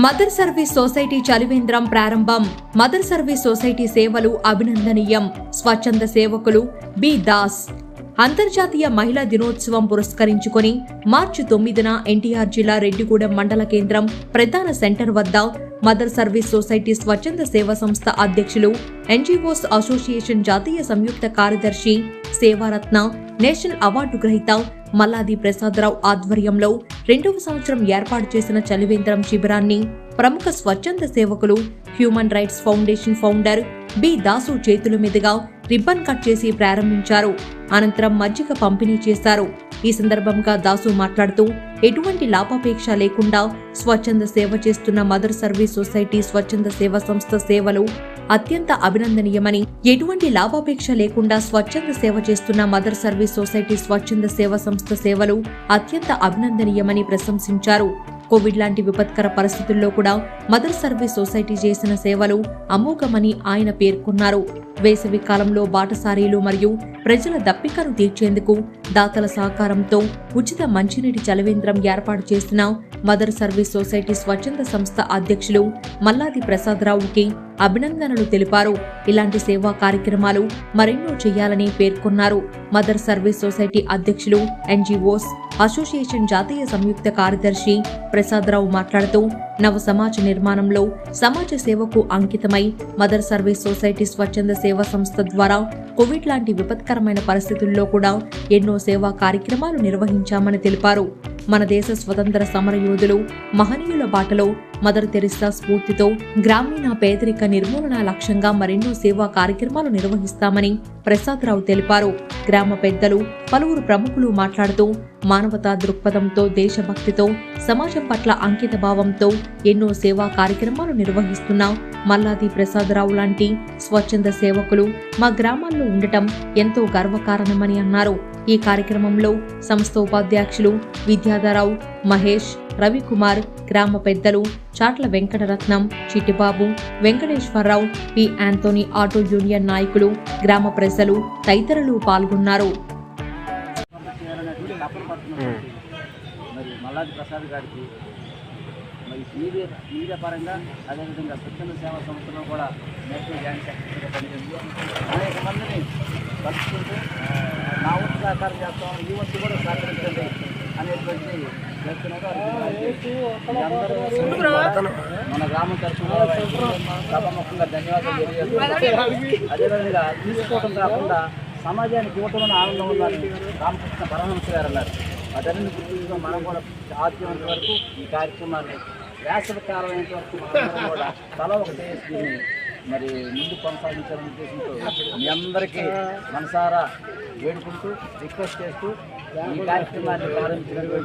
Mother service society చలివేంద్రం ప్రారంభం. Mother service society సేవలు అభినందనీయం. స్వచ్ఛంద సేవకులు బి దాస్. అంతర్జాతీయ మహిళా దినోత్సవం పురస్కరించుకొని మార్చి తొమ్మిదిన ఎన్టీఆర్ జిల్లా రెడ్డిగూడెం మండల కేంద్రం ప్రధాన సెంటర్ వద్ద మదర్ సర్వీస్ సొసైటీ స్వచ్ఛంద సేవా సంస్థ అధ్యక్షులు ఎన్జీఓస్ అసోసియేషన్ జాతీయ సంయుక్త కార్యదర్శి సేవారత్న నేషనల్ అవార్డు గ్రహీత మల్లాది ప్రసాదరావు ఆధ్వర్యంలో రెండవ సంవత్సరం ఏర్పాటు చేసిన చలివేంద్రం శిబిరాన్ని ప్రముఖ స్వచ్ఛంద సేవకులు human rights foundation founder B Dasu చేతుల మీదుగా రిబ్బన్ కట్ చేసి ప్రారంభించారు. అనంతరం మజ్జిగ పంపిణీ చేశారు. ఈ సందర్భంగా దాసు మాట్లాడుతూ ఎటువంటి లాభాపేక్ష లేకుండా స్వచ్ఛంద సేవ చేస్తున్న మదర్ సర్వీస్ సొసైటీ స్వచ్ఛంద సేవా సంస్థ సేవలు అత్యంత అభినందనీయమని ఎటువంటి లాభాపేక్ష లేకుండా స్వచ్ఛంద సేవ చేస్తున్న మదర్ సర్వీస్ సొసైటీ స్వచ్ఛంద సేవా సంస్థ సేవలు అత్యంత అభినందనీయమని ప్రశంసించారు. కోవిడ్ లాంటి విపత్కర పరిస్థితుల్లో కూడా మదర్ సర్వీస్ సొసైటీ చేసిన సేవలు అమోఘమని ఆయన పేర్కొన్నారు. వేసవి కాలంలో బాటసారీలు మరియు ప్రజల దప్పికను తీర్చేందుకు దాతల సహకారంతో ఉచిత మంచినీటి చలవేంద్రం ఏర్పాటు చేసిన మదర్ సర్వీస్ సొసైటీ స్వచ్ఛంద సంస్థ అధ్యక్షులు మల్లాది ప్రసాదరావుకి అభినందనలు తెలిపారు. ఇలాంటి సేవా కార్యక్రమాలు మరెన్నో చేయాలని పేర్కొన్నారు. మదర్ సర్వీస్ సొసైటీ అధ్యక్షులు ఎన్జీఓస్ అసోసియేషన్ జాతీయ సంయుక్త కార్యదర్శి ప్రసాదరావు మాట్లాడుతూ నవ సమాజ నిర్మాణంలో సమాజ సేవకు అంకితమై మదర్ సర్వీస్ సొసైటీ స్వచ్ఛంద సేవా సంస్థ ద్వారా కోవిడ్ లాంటి విపత్కరమైన పరిస్థితుల్లో కూడా ఎన్నో సేవా కార్యక్రమాలు నిర్వహించామని తెలిపారు. మన దేశ స్వతంత్ర సమర యోధులు మహనీయుల బాటలో మదర్ తెరిసా స్ఫూర్తితో గ్రామీణ పేదరిక నిర్మూలన లక్ష్యంగా మరెన్నో సేవా కార్యక్రమాలు నిర్వహిస్తామని ప్రసాదరావు తెలిపారు. గ్రామ పెద్దలు పలువురు ప్రముఖులు మాట్లాడుతూ మానవతా దృక్పథంతో దేశభక్తితో సమాజం పట్ల అంకిత భావంతో ఎన్నో సేవా కార్యక్రమాలు నిర్వహిస్తున్న మల్లాది ప్రసాదరావు లాంటి స్వచ్ఛంద సేవకులు మా గ్రామాల్లో ఉండటం ఎంతో గర్వకారణమని అన్నారు. ఈ కార్యక్రమంలో సంస్థ ఉపాధ్యక్షులు విద్యాధరావు మహేష్ రవికుమార్ గ్రామ పెద్దలు Chatla Venkataratnam Chittibabu Venkateswararao P. Anthony auto union నాయకులు గ్రామ ప్రజలు తదితరులు పాల్గొన్నారు. ప్రసాద్ గారికి మరి మీడియా మీడియా పరంగా అదేవిధంగా స్వచ్ఛంద సేవా సంస్థలో కూడా నేషనల్ జాయింట్ సెక్రటరీగా పనిచేస్తూ అనేక మందిని కలుసుకుంటూ సహకారం చేస్తాం ఈ వంతు కూడా సహకరించండి అనేటువంటి మన గ్రామం తరఫున సభముఖంగా ధన్యవాదాలు తెలియజేస్తున్నాం. అదేవిధంగా తీసుకోవడం కాకుండా సమాజానికి ఇవ్వటంలో ఆనందం ఉందని రామకృష్ణ పరమహంస గారు అన్నారు. అదన్నీ గుర్తించడం మనం కూడా సాధ్యమైనంత వరకు ఈ కార్యక్రమాన్ని వేసవి కాలం అయినంత వరకు కూడా తల ఒక మరి ముందు కొనసాగించాలనే ఉద్దేశంతో మీ అందరికీ మనసారా వేడుకుంటూ రిక్వెస్ట్ చేస్తూ ఈ కార్యక్రమాన్ని ప్రారంభించినటువంటి